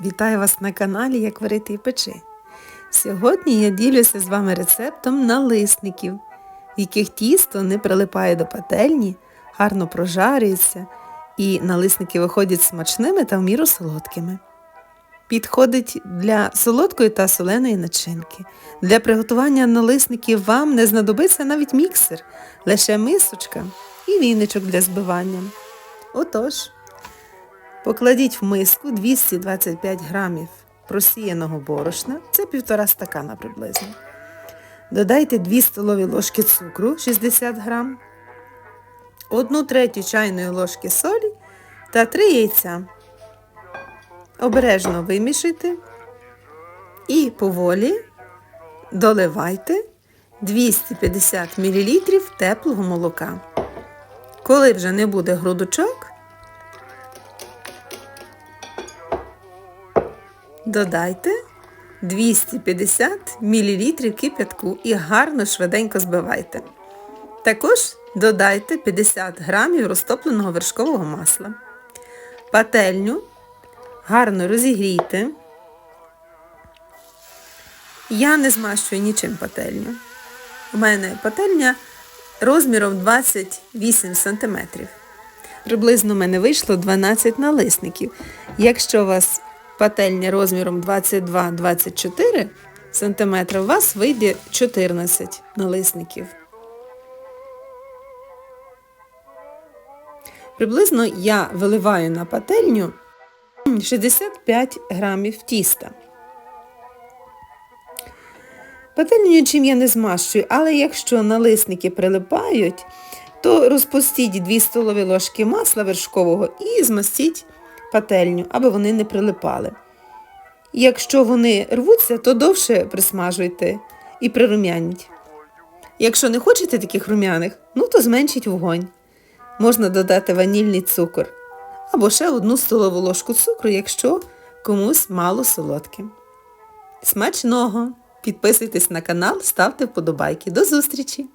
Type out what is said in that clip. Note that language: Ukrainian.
Вітаю вас на каналі Як варити і печи. Сьогодні я ділюся з вами рецептом налисників, яких тісто не прилипає до пательні, гарно прожарюється і налисники виходять смачними та в міру солодкими. Підходить для солодкої та соленої начинки. Для приготування налисників вам не знадобиться навіть міксер, лише мисочка і віничок для збивання. Отож, Покладіть в миску 225 грамів просіяного борошна, це півтора стакана приблизно. Додайте 2 столові ложки цукру 60 грам, 1 третю чайної ложки солі та 3 яйця. Обережно вимішайте і поволі доливайте 250 мл теплого молока. Коли вже не буде грудочок, Додайте 250 мл кип'ятку і гарно швиденько збивайте. Також додайте 50 грамів розтопленого вершкового масла. Пательню гарно розігрійте. Я не змащую нічим пательню. У мене пательня розміром 28 см. Приблизно в мене вийшло 12 налисників. Якщо у вас пательня розміром 22-24 см, у вас вийде 14 налисників. Приблизно я виливаю на пательню 65 грамів тіста. Пательню нічим я не змащую, але якщо налисники прилипають, то розпустіть 2 столові ложки масла вершкового і змастіть пательню, аби вони не прилипали. Якщо вони рвуться, то довше присмажуйте і прирум'яніть. Якщо не хочете таких рум'яних, ну то зменшіть вогонь. Можна додати ванільний цукор або ще одну столову ложку цукру, якщо комусь мало солодке. Смачного! Підписуйтесь на канал, ставте вподобайки. До зустрічі!